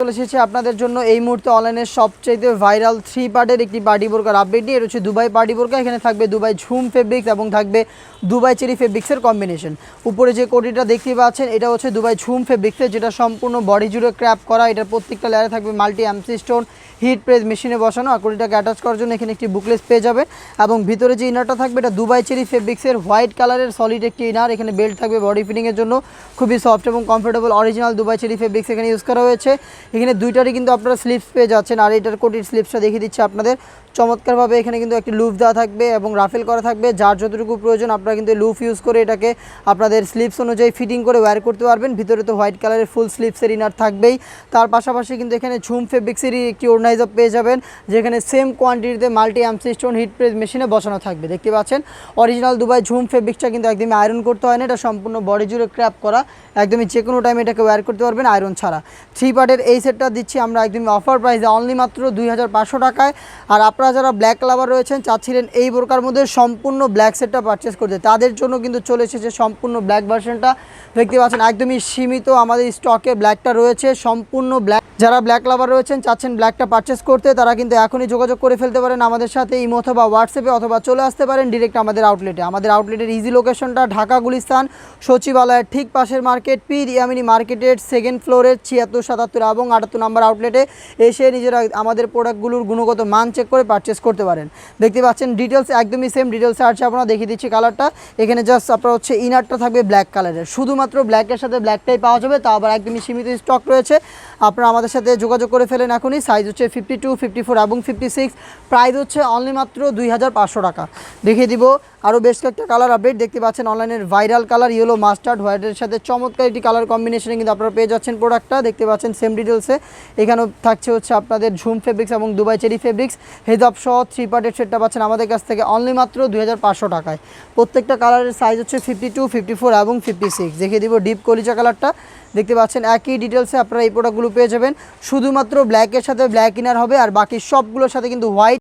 চলে এসেছে আপনাদের জন্য এই মুহূর্তে অনলাইনের সবচাইতে ভাইরাল থ্রি পার্টের একটি পার্টি বোরকার আপডেট নিয়ে হচ্ছে দুবাই পার্টি বোরকা এখানে থাকবে দুবাই ঝুম ফেব্রিক্স এবং থাকবে দুবাই চেরি ফেব্রিক্সের কম্বিনেশন উপরে যে কোটিটা দেখতে পাচ্ছেন, এটা হচ্ছে দুবাই ঝুম ফেব্রিক্সের যেটা সম্পূর্ণ বডি জুড়ে ক্র্যাপ করা। এটার প্রত্যেকটা লেয়ারে থাকবে মাল্টি অ্যামসি স্টোন হিট প্রেস মেশিনে বসানো। আর কোটিটাকে অ্যাটাচ করার জন্য এখানে একটি বুকলেস পেয়ে যাবে। এবং ভিতরে যে ইনারটা থাকবে, এটা দুবাই চেরি ফেব্রিক্সের হোয়াইট কালারের সলিড একটি ইনার এখানে বেল্ট থাকবে বডি ফিটিংয়ের জন্য। খুবই সফট এবং comfortable original Dubai cherry fabrics এখানে ইউজ করা হয়েছে। এখানে দুইটারই কিন্তু আপনারা স্লিপস পেয়ে যাচ্ছেন। আর এটার কোটির স্লিপসটা দেখিয়ে দিচ্ছে আপনাদের। চমৎকারভাবে এখানে কিন্তু একটি লুফ দেওয়া থাকবে এবং রাফেল করা থাকবে। যার যতটুকু প্রয়োজন, আপনারা কিন্তু লুফ ইউজ করে এটাকে আপনাদের স্লিপস অনুযায়ী ফিটিং করে ওয়্যার করতে পারবেন। ভিতরে তো হোয়াইট কালারের ফুল স্লিপসের ইনার থাকবেই। তার পাশাপাশি কিন্তু এখানে ঝুম ফেব্রিক্সেরই একটি ওড়নাইজার পেয়ে যাবেন, যেখানে সেম কোয়ান্টিটিতে মাল্টি অ্যামসি স্টোন হিট প্রেস মেশিনে বসানো থাকবে। দেখতে পাচ্ছেন? অরিজিনাল দুবাই ঝুম ফেব্রিক্সটা কিন্তু একদমই আয়রন করতে হয় না। এটা সম্পূর্ণ বডি জুড়ে ক্র্যাপ করা। একদমই যে কোনো টাইমে এটাকে ওয়্যার করতে পারবেন আয়রন ছাড়া। থ্রি পার্টের এই সেটটা দিচ্ছি আমরা একদমই অফার প্রাইসে অনলি মাত্র দুই হাজার পাঁচশো টাকায়। আর আপনারা যারা ব্ল্যাক লাভার রয়েছেন, চাচ্ছিলেন এই বোরকার মধ্যে সম্পূর্ণ ব্ল্যাক সেটটা পারচেস করতে। তাদের জন্য কিন্তু চলে এসেছে সম্পূর্ণ ব্ল্যাক ভার্সনটা দেখতে পাচ্ছেন, একদমই সীমিত আমাদের স্টকে ব্ল্যাকটা রয়েছে, সম্পূর্ণ ব্ল্যাক যারা ব্ল্যাক লাভার রয়েছেন, চাচ্ছেন ব্ল্যাকটা পারচেস করতে, তারা কিন্তু এখনই যোগাযোগ করে ফেলতে পারেন আমাদের সাথে ইমো অথবা হোয়াটসঅ্যাপে অথবা চলে আসতে পারেন ডিরেক্ট আমাদের আউটলেটে আমাদের আউটলেটের ইজি লোকেশনটা ঢাকা, গুলিস্তান, সচিবালয়ের ঠিক পাশের মার্কেট পি ইয়ামিনী মার্কেটের সেকেন্ড ফ্লোরের ছিয়াত্তর, সাতাত্তর এবং আটাত্তর নাম্বার আউটলেটে এসে নিজেরা আমাদের প্রোডাক্টগুলোর গুণগত মান চেক করে পারচেস করতে পারেন। দেখতে পাচ্ছেন ডিটেলস একদমই সেম ডিটেলস আছে আপনারা, দেখিয়ে দিচ্ছি কালারটা এখানে জাস্ট আপনার হচ্ছে ইনারটা থাকবে ব্ল্যাক কালারের শুধুমাত্র ব্ল্যাকের সাথে ব্ল্যাকটাই পাওয়া যাবে, তা আবার একদমই সীমিত স্টক রয়েছে। আপনারা আমাদের সাথে যোগাযোগ করে ফেলেন এখনই। সাইজ হচ্ছে ফিফটি টু ফিফটি ফোর এবং ফিফটি সিক্স প্রাইস হচ্ছে অনলি মাত্র দুই হাজার পাঁচশো টাকা। দেখিয়ে দিব আরও বেশ কয়েকটা কালার আপডেট দেখতে পাচ্ছেন অনলাইনের ভাইরাল কালার ইয়েলো মাস্টার্ড হোয়াইটের সাথে চমৎকার একটি কালার কম্বিনেশনে কিন্তু আপনারা পেয়ে যাচ্ছেন প্রোডাক্টটা দেখতে পাচ্ছেন সেম ডিটেলসে এখানেও থাকছে হচ্ছে আপনাদের ঝুম ফেব্রিক্স এবং দুবাই চেরি ফেব্রিক্স হেজাব সহ থ্রি পার্টের সেটটা পাচ্ছেন আমাদের কাছ থেকে অনলি মাত্র দুই হাজার পাঁচশো টাকায়। প্রত্যেকটা কালারের সাইজ হচ্ছে ফিফটি টু ফিফটি ফোর এবং ফিফটি সিক্স দেখিয়ে দিব ডিপ কলিচা কালারটা দেখতে পাচ্ছেন একই ডিটেলসে আপনারা এই প্রোডাক্টগুলো পেয়ে যাবেন। শুধুমাত্র ব্ল্যাকের সাথে ব্ল্যাক ইনার হবে আর বাকি সবগুলোর সাথে কিন্তু হোয়াইট